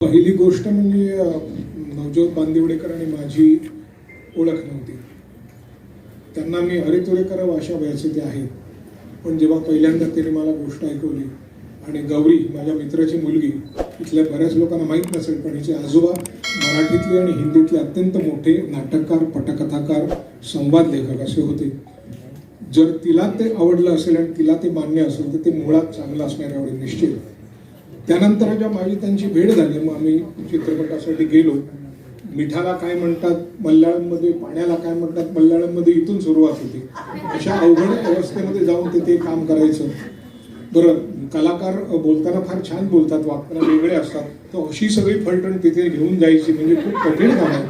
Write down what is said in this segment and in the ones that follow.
पहिली गोष्ट म्हणजे नवजोत नवज्योत बांदिवडेकर आणि माझी ओळख नव्हती. त्यांना मी हरे तुरेकर अशा वयाचे ते आहेत. पण जेव्हा पहिल्यांदा त्यांनी मला गोष्ट ऐकवली आणि गौरी माझ्या मित्राची मुलगी इथल्या बऱ्याच लोकांना माहीत नसेल पण हिचे आजोबा मराठीतले आणि हिंदीतले अत्यंत मोठे नाटककार पटकथाकार संवाद लेखक असे होते. जर तिला ते आवडलं असेल आणि तिला ते मान्य असेल तर ते मुळात चांगलं असणार एवढे निश्चित. त्यानंतर जेव्हा माझी त्यांची भेट झाली मग आम्ही चित्रपटासाठी गेलो. मिठाला काय म्हणतात मल्याळममध्ये पाण्याला काय म्हणतात मल्याळममध्ये इथून सुरुवात होती. अशा अवघड अवस्थेमध्ये जाऊन तिथे काम करायचं. बरं कलाकार बोलताना फार छान बोलतात वागताना वेगळे असतात. तर अशी सगळी फलटण तिथे घेऊन जायची म्हणजे खूप कठीण काम आहे.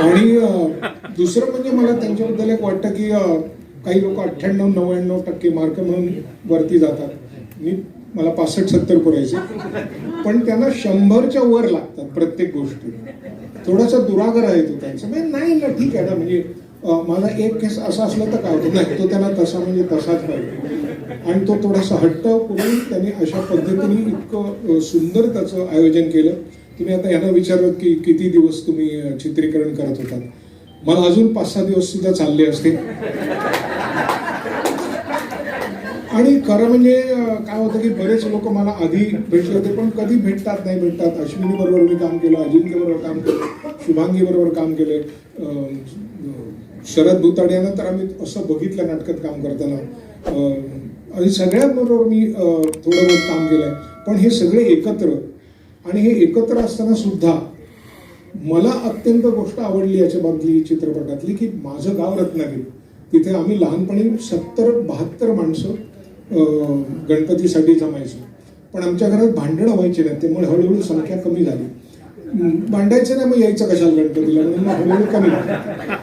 आणि दुसरं म्हणजे मला त्यांच्याबद्दल एक वाटतं की काही लोक अठ्ठ्याण्णव नव्याण्णव टक्के मार्क म्हणून वरती जातात. मी मला पासष्ट सत्तर पुरायचे. पण त्यांना शंभरच्या वर लागतात प्रत्येक गोष्टी. थोडासा दुरागर आहे तो त्यांचा. म्हणजे नाही ना ठीक आहे ना. म्हणजे मला माझा एक केस असा असला तर काय होतं? नाही तो त्यांना तसा म्हणजे तसाच पाहिजे. आणि तो थोडासा हट्ट करून त्यांनी अशा पद्धतीने इतकं सुंदर त्याचं आयोजन केलं. तुम्ही आता यांना विचारलं की किती दिवस तुम्ही चित्रीकरण करत होतात? मला अजून पाच सहा दिवस सुद्धा चालले असते आणि खरं म्हणजे काय होतं की बरेच लोक मला आधी भेटले होते पण कधी भेटतात नाही भेटतात. अश्विनी बरोबर मी काम केलं अजिंक्य बरोबर काम केलं शुभांगी बरोबर काम केले शरद भुताडे यानंतर आम्ही असं बघितलं नाटकात काम करताना. आणि सगळ्यांबरोबर मी थोडं बहुत काम केलंय. पण हे सगळे एकत्र. आणि हे एकत्र असताना सुद्धा मला अत्यंत गोष्ट आवडली याच्या बाबतीत चित्रपटातली की माझं गाव रत्नागिरी. तिथे आम्ही लहानपणी सत्तर बहात्तर माणसं गणपतीसाठी जमायचो. पण आमच्या घरात भांडणं व्हायची नाही त्यामुळे हळूहळू संख्या कमी झाली. भांडायचं नाही मग यायचं कशाला गणपतीला? म्हणून हळूहळू कमी झाली.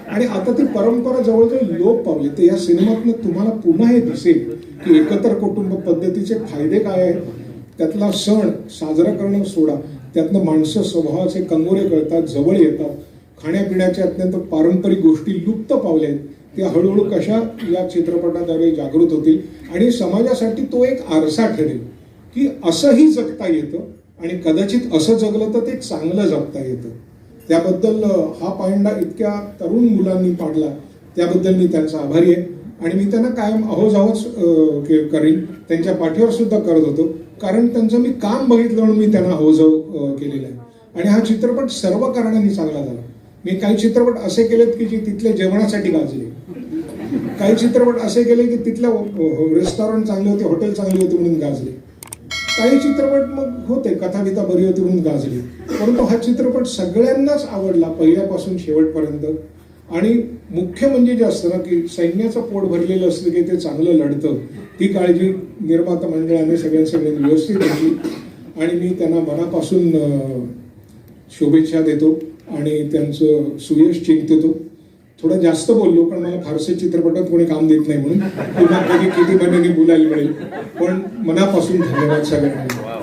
आणि आता ती परंपरा जवळजवळ लोप पावली. तर या सिनेमातनं तुम्हाला पुन्हा हे दिसेल की एकत्र कुटुंब पद्धतीचे फायदे काय आहेत? त्यातला सण साजरा करणं सोडा. त्यातनं माणसं स्वभावाचे कंगोरे कळतात जवळ येतात. खाण्यापिण्याच्या अत्यंत पारंपरिक गोष्टी लुप्त पावल्या आहेत. त्या हळूहळू कशा या चित्रपटाद्वारे जागृत होतील? आणि समाजासाठी तो एक आरसा ठरेल की असंही जगता येतं आणि कदाचित असं जगलं तर ते चांगलं जगता येतं. त्याबद्दल हा पायंडा इतक्या तरुण मुलांनी पाडला त्याबद्दल मी त्यांचा आभारी आहे. आणि मी त्यांना कायम अहोजावच अं, करीन. त्यांच्या पाठीवर सुद्धा करत होतो. कारण त्यांचं मी काम बघितलं म्हणून मी त्यांना अहोजाव केलेलं आहे. आणि हा चित्रपट सर्व कारणांनी चांगला झाला. मी काही चित्रपट असे केलेत की जे तिथल्या जेवणासाठी गाजले. काही चित्रपट असे केले की तिथल्या हो, हो, हो, रेस्टॉरंट चांगले होते हॉटेल चांगले होते म्हणून गाजले. काही चित्रपट मग होते कथाविता बरी होती म्हणून गाजली. परंतु हा चित्रपट सगळ्यांनाच आवडला पहिल्यापासून शेवटपर्यंत. आणि मुख्य म्हणजे जे असतं ना की सैन्याचं पोट भरलेलं असतं की ते चांगलं लढतं ती काळजी निर्माता मंडळाने सगळ्यांसगळ्यांनी व्यवस्थित घेतली. आणि मी त्यांना मनापासून शुभेच्छा देतो. आणि त्यांचं सुयश चिंततो. थोडं जास्त बोललो पण मला फारसे चित्रपटात कोणी काम देत नाही म्हणून. पुन्हा कधी किती महिन्यांनी बोलायला मिळेल. पण मनापासून धन्यवाद सगळ्यांना.